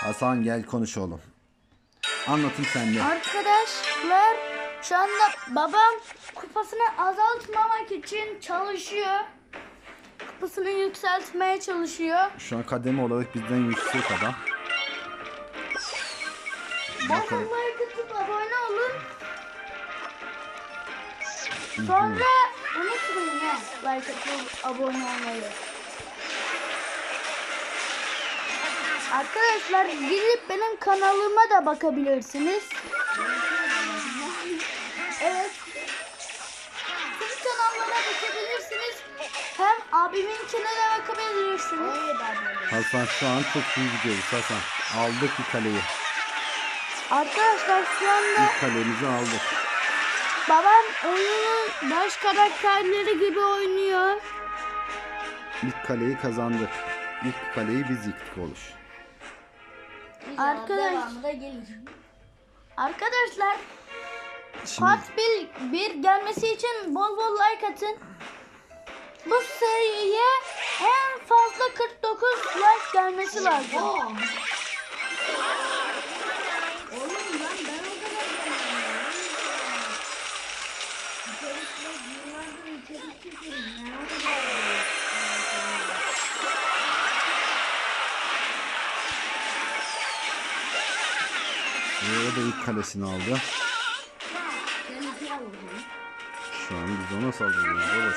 Hasan gel konuş oğlum. Anlatım sende. Arkadaşlar şu anda babam kupasını azaltmamak için çalışıyor. Kupasını yükseltmeye çalışıyor. Şu an kademe olarak bizden yüksek adam. Bakalım. Babama tıklayıp abone olun. Sonra unutmayın ha like atıp abone olmayı. Arkadaşlar gidip benim kanalıma da bakabilirsiniz. Evet. Tüm kanallara bakabilirsiniz. Hem abiminkine de bakabilirsiniz. Hasan şu an çok iyi gidiyoruz Hasan. Aldık bir kaleyi. Arkadaşlar şu anda İlk kalemizi aldık. babam oyunun baş karakterleri gibi oynuyor. İlk kaleyi kazandık. İlk kaleyi biz yıktık oluş. Arkadaş, arkadaşlar Şimdi part 1, 1 gelmesi için bol bol like atın. Bu seriye en fazla 49 like gelmesi lazım. Buraya da ilk kalesini aldı. Şu an biz ona saldırıyoruz oluş.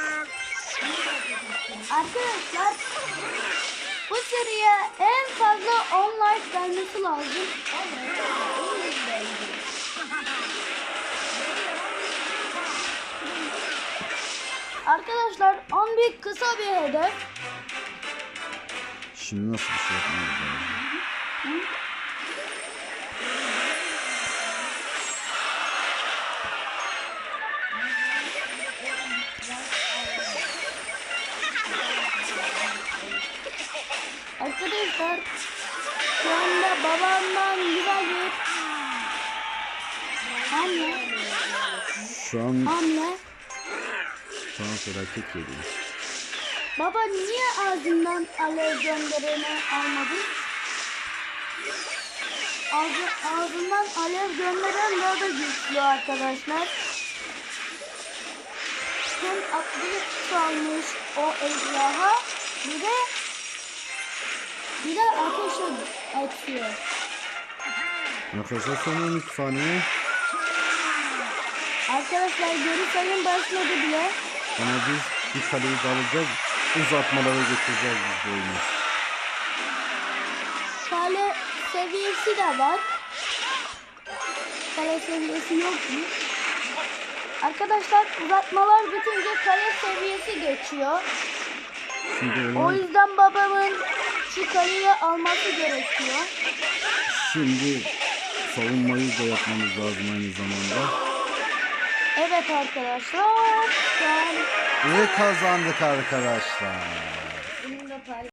Arkadaşlar bu seriye en fazla 10 like gelmesi lazım. Arkadaşlar 11 kısa bir hedef. Şimdi nasıl bir şey yapmamız lazım? Arkadaşlar şu anda babamdan güzel bir hamle, Şu an hamle. şu an felaket geliyor. Baba niye ağzından alev göndereni almadın? Ağzı, ağzından alev gönderen daha da güçlü arkadaşlar. Hem akıllı çalmış o ejderha bir de bir de ateş ed- atıyor. Arkadaşlar son 12 saniye. Arkadaşlar geri sayım başladı bile. Ama biz bir kaleyi de alacağız. Uzatmalara götüreceğiz biz bu oyunu. Kale seviyesi de var. Kale seviyesi yokmuş. Arkadaşlar uzatmalar bitince kale seviyesi geçiyor. Şimdi O yüzden babamın şu kaleyi alması gerekiyor. şimdi savunmayı da yapmamız lazım aynı zamanda. Evet arkadaşlar. Ve kazandık arkadaşlar.